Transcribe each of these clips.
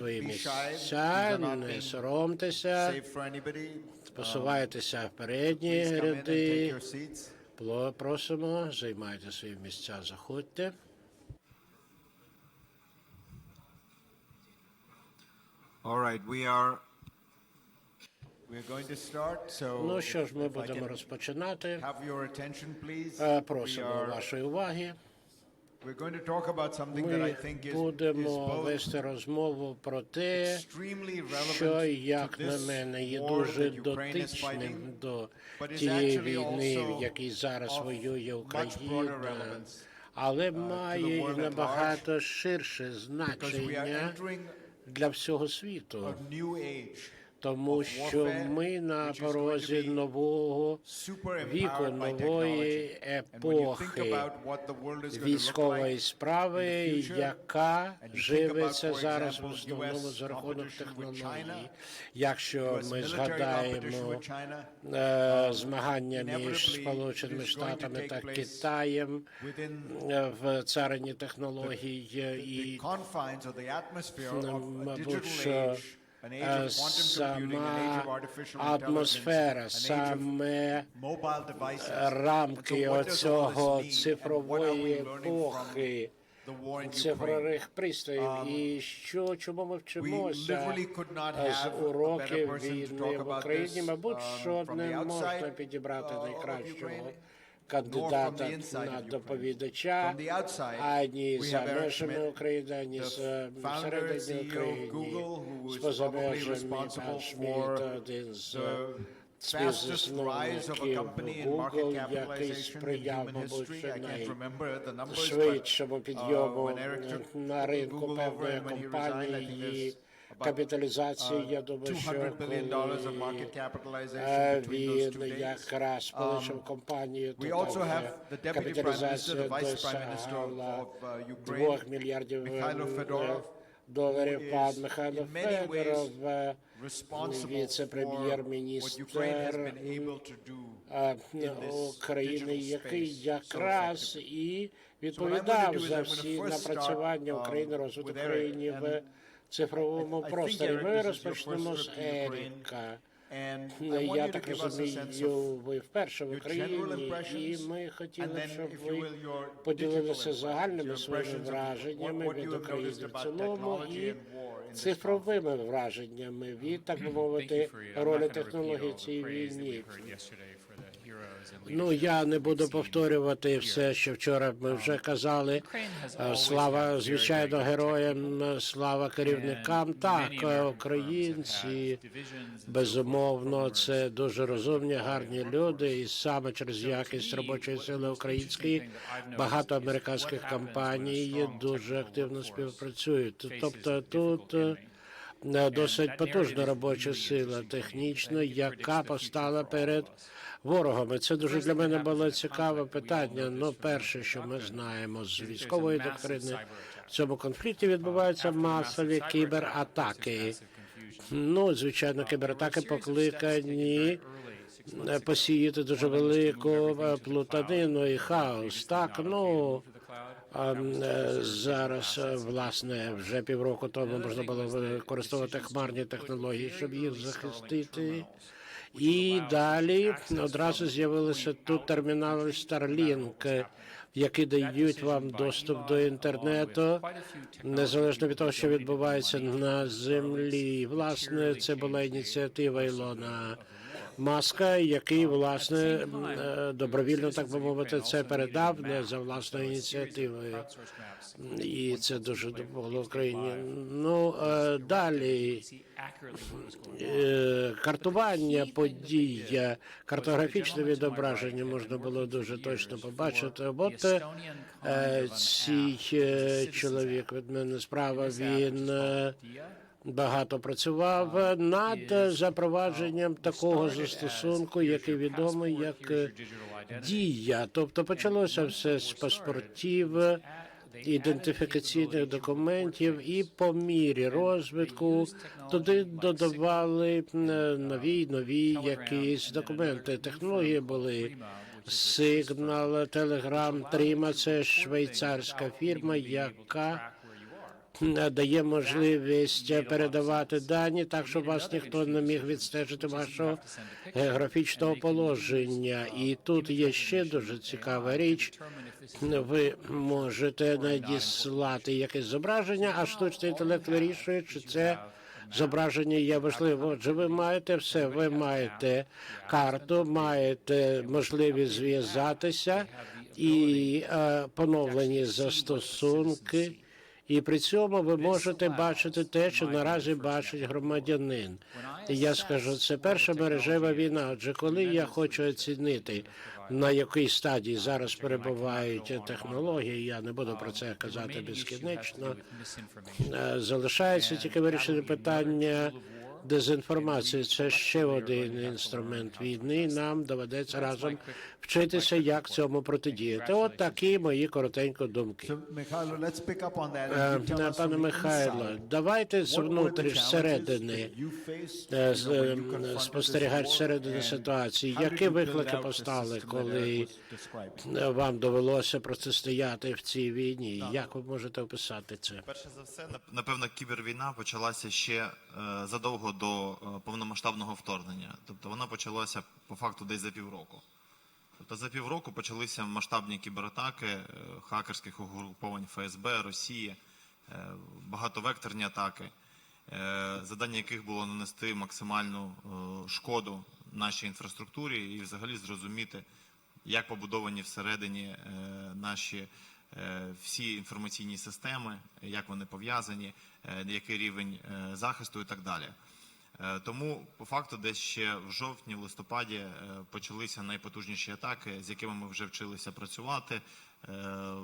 свої місця, не соромтеся, посувайтеся в передні ряди. Просимо, займайте свої місця, заходьте. All right, we are we're going to start. So Ну що ж, ми будемо розпочинати. Е, Просимо вашої уваги. Ми будемо вести розмову про те, що, як на мене, є дуже дотичним до тієї війни, в якій зараз воює Україна, але має набагато ширше значення для всього світу. Тому що ми на порозі нового віку, нової епохи військової справи, яка живиться for зараз в основному за рахунок. China, Якщо ми згадаємо е, змагання між Сполученими Штатами та Китаєм е, в царині технологій і мабуть, е, сама атмосфера, саме рамки оцього цифрової епохи, цифрових пристроїв. І що чому ми вчимося з уроків війни в Україні? Мабуть, um, що не можна підібрати uh, найкращого кандидата на доповідача ані Eric межами України, ані з всередині України, з поза межами пан Шмідт, один з співзасновників Google, який сприяв, мабуть, найшвидшому uh, підйому на ринку певної компанії капіталізації, я думаю, що 200 billion dollars of market коли е, він якраз полишив компанію, то там е, капіталізація досягала of uh, Ukraine, двох мільярдів е, Mikhailo Fedorov, доларів. Пан Михайло Федоров, е, віце-прем'єр-міністр е, України, який якраз і відповідав за всі напрацювання um, України, розвиток. України в цифровому просторі. Ми розпочнемо з. Еріка. Я так розумію, ви вперше в Україні, і ми хотіли, щоб ви поділилися загальними своїми враженнями від України в цілому і цифровими враженнями від, так би мовити, ролі технологій цій війні. Ну я не буду повторювати все, що вчора ми вже казали. Слава звичайно героям, слава керівникам. Так, українці безумовно це дуже розумні, гарні люди, і саме через якість робочої сили української багато американських компаній дуже активно співпрацюють. Тобто тут. е, Досить потужна робоча сила технічна, яка постала перед ворогами. Це дуже для мене було цікаве питання. Ну, перше, що ми знаємо з військової доктрини, в цьому конфлікті відбуваються масові кібератаки. Ну, звичайно, кібератаки покликані е, посіяти дуже велику е, плутанину і хаос. Так, ну е, зараз е, власне вже півроку тому можна було використовувати хмарні технології, щоб їх захистити. І далі одразу з'явилися тут термінали Starlink, які дають вам доступ до інтернету, незалежно від того, що відбувається на землі. Власне, це була ініціатива Ілона Маска, який власне е, добровільно, так би мовити, це передав не за власною ініціативою. І це дуже допомогло Україні. Ну е, далі е, картування подій, картографічне відображення можна було дуже точно побачити. От цей чоловік від мене справа він. Е, Багато працював над запровадженням такого застосунку, який відомий як е, дія. Тобто почалося все з паспортів, ідентифікаційних документів, і по мірі розвитку туди додавали е, нові нові якісь документи. Технології були Signal, Telegram, Trima – це швейцарська фірма, яка е, дає можливість е, передавати дані так, щоб вас ніхто не міг відстежити вашого географічного положення. І тут є ще дуже цікава річ. Ви можете надіслати якесь зображення, а штучний інтелект вирішує, чи це зображення є важливим. Отже, ви маєте все. Ви маєте карту, маєте можливість зв'язатися і е, поновлені застосунки. І при цьому ви можете бачити те, що наразі бачить громадянин. І я скажу, це перша мережева війна. Отже, коли я хочу оцінити на якій стадії зараз перебувають технології, я не буду про це казати безкінечно. Е, Залишається тільки вирішити питання дезінформації. Це ще один інструмент війни. Нам доведеться разом вчитися, як цьому протидіяти. От такі мої коротенько думки. Пане Михайло, давайте внутрі е, confronted this спостерігач war, всередини ситуації. Які виклики постали, коли е, вам довелося протистояти в цій війні? Як ви можете описати це? Перше за все, нап- напевно, кібервійна почалася ще е, задовго до повномасштабного вторгнення. Тобто вона почалася по факту десь за півроку. Тобто за півроку почалися масштабні кібератаки е, хакерських угруповань ФСБ, Росії, е, багатовекторні атаки, е, завдання яких було нанести максимальну шкоду нашій інфраструктурі і взагалі зрозуміти, як побудовані всередині наші всі інформаційні системи, як вони пов'язані, який рівень захисту і так далі. Е, Тому по факту, десь ще в жовтні, листопаді е, почалися найпотужніші атаки, з якими ми вже вчилися працювати, е,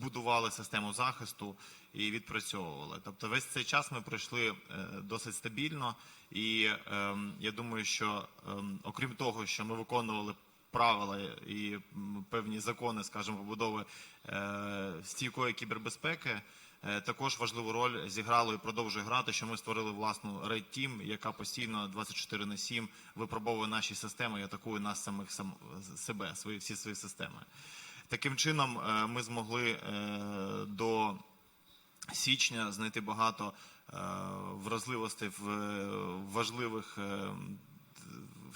будували систему захисту і відпрацьовували. Тобто, весь цей час ми пройшли досить стабільно, і ем, я думаю, що ем, окрім того, що ми виконували правила і певні закони, скажімо, побудови е, стійкої кібербезпеки. Е, Також важливу роль зіграло і продовжує грати, що ми створили власну Red Team, яка постійно 24 на 7 випробовує наші системи і атакує нас самих сам себе, свої всі свої системи. Таким чином, е, ми змогли до січня знайти багато вразливостей в важливих,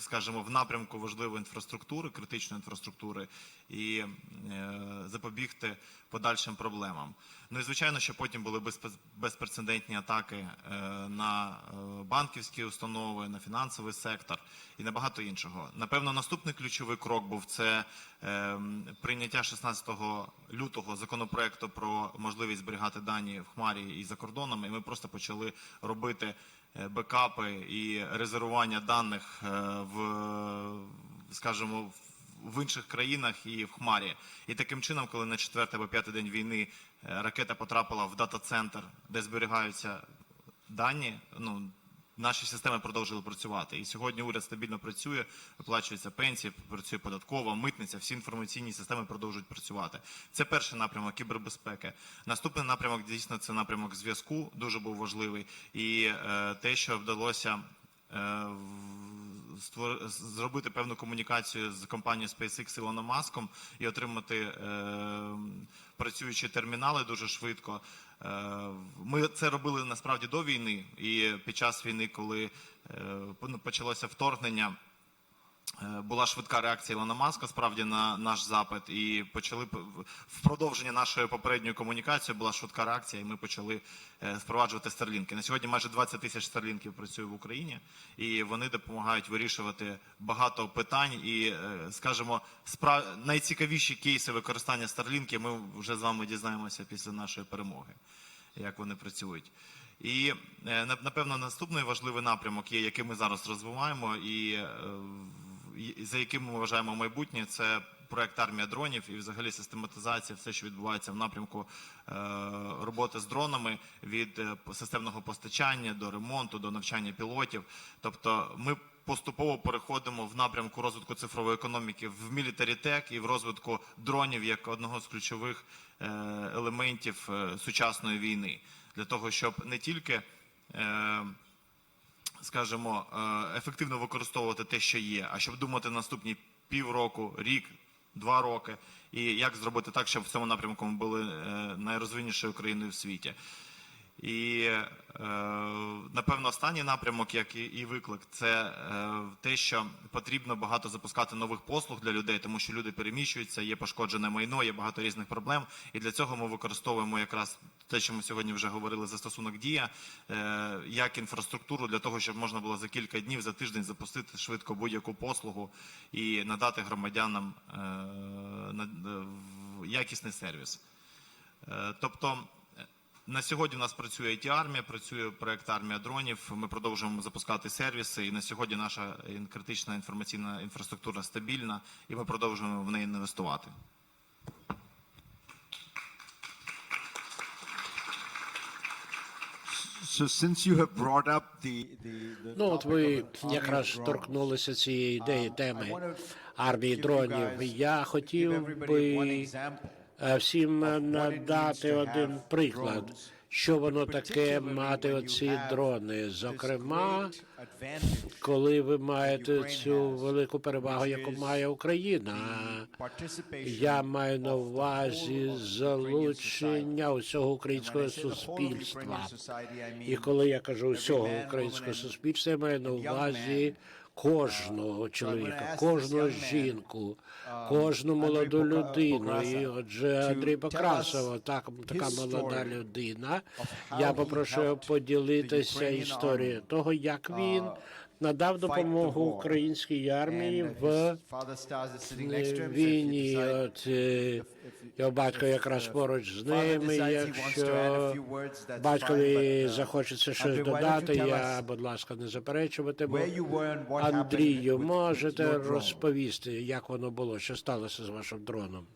скажімо, в напрямку важливої інфраструктури, критичної інфраструктури, і е, запобігти подальшим проблемам. Ну і звичайно, що потім були безпрецедентні атаки е, на е, банківські установи, на фінансовий сектор і на багато іншого. Напевно, наступний ключовий крок був це прийняття 16 лютого законопроекту про можливість зберігати дані в хмарі і за кордонами. І ми просто почали робити бекапи і резервування даних е, в, скажімо, в в інших країнах і в хмарі. І таким чином, коли на четвертий або п'ятий день війни е, ракета потрапила в дата-центр, де зберігаються дані, ну наші системи продовжили працювати. І сьогодні уряд стабільно працює, оплачується пенсії, працює податкова, митниця, всі інформаційні системи продовжують працювати. Це перший напрямок кібербезпеки. Наступний напрямок дійсно це напрямок зв'язку, дуже був важливий. І е, те, що вдалося. е, в- зробити певну комунікацію з компанією SpaceX Ілоном Маском і отримати е, працюючі термінали дуже швидко. Е, ми це робили насправді до війни, і під час війни, коли е, ну, почалося вторгнення. Е, Була швидка реакція Ілона Маска справді на наш запит, і почали в- продовження нашої попередньої комунікації була швидка реакція, і ми почали е, впроваджувати старлінки. На сьогодні майже 20 тисяч старлінків працює в Україні, і вони допомагають вирішувати багато питань. І, е, скажімо, спра... найцікавіші кейси використання старлінків ми вже з вами дізнаємося після нашої перемоги, як вони працюють. І напевно наступний важливий напрямок є, який ми зараз розвиваємо, і за яким ми вважаємо майбутнє, це проект армія дронів і взагалі систематизація, все, що відбувається в напрямку е, роботи з дронами від е, системного постачання до ремонту, до навчання пілотів. Тобто ми поступово переходимо в напрямку розвитку цифрової економіки в tech і в розвитку дронів як одного з ключових е, елементів сучасної війни для того, щоб не тільки скажімо, е, ефективно використовувати те, що є, а щоб думати наступні півроку, рік, два роки, і як зробити так, щоб в цьому напрямку ми були е, найрозвиннішою країною в світі. І е, напевно останній напрямок, як і, виклик, це е, те, що потрібно багато запускати нових послуг для людей, тому що люди переміщуються, є пошкоджене майно, є багато різних проблем. І для цього ми використовуємо якраз те, що ми сьогодні вже говорили, застосунок дія, е, як інфраструктуру для того, щоб можна було за кілька днів, за тиждень запустити швидко будь-яку послугу і надати громадянам якісний сервіс. Тобто на сьогодні у нас працює it армія працює проект армія дронів. Ми продовжуємо запускати сервіси. І на сьогодні наша критична інформаційна інфраструктура стабільна, і ми продовжуємо в неї інвестувати. So since you have brought up the, the, the Ну, от ви якраз торкнулися цієї ідеї um, теми армії дронів. Я хотів би е, всім надати один приклад, що воно таке мати оці дрони. Зокрема, коли ви маєте цю велику перевагу, яку має Україна. Я маю на увазі залучення усього українського суспільства. І коли я кажу усього українського суспільства, я маю на увазі. Кожного чоловіка, кожну жінку, кожну молоду людину. І отже, Андрій Покрасова, так, така молода людина. Я попрошу поділитися історією того, як він надав допомогу українській армії в війні. От е, його батько якраз поруч з ними. Якщо батькові захочеться щось додати, я, будь ласка, не заперечуватиму. Андрію, можете розповісти, як воно було, що сталося з вашим дроном?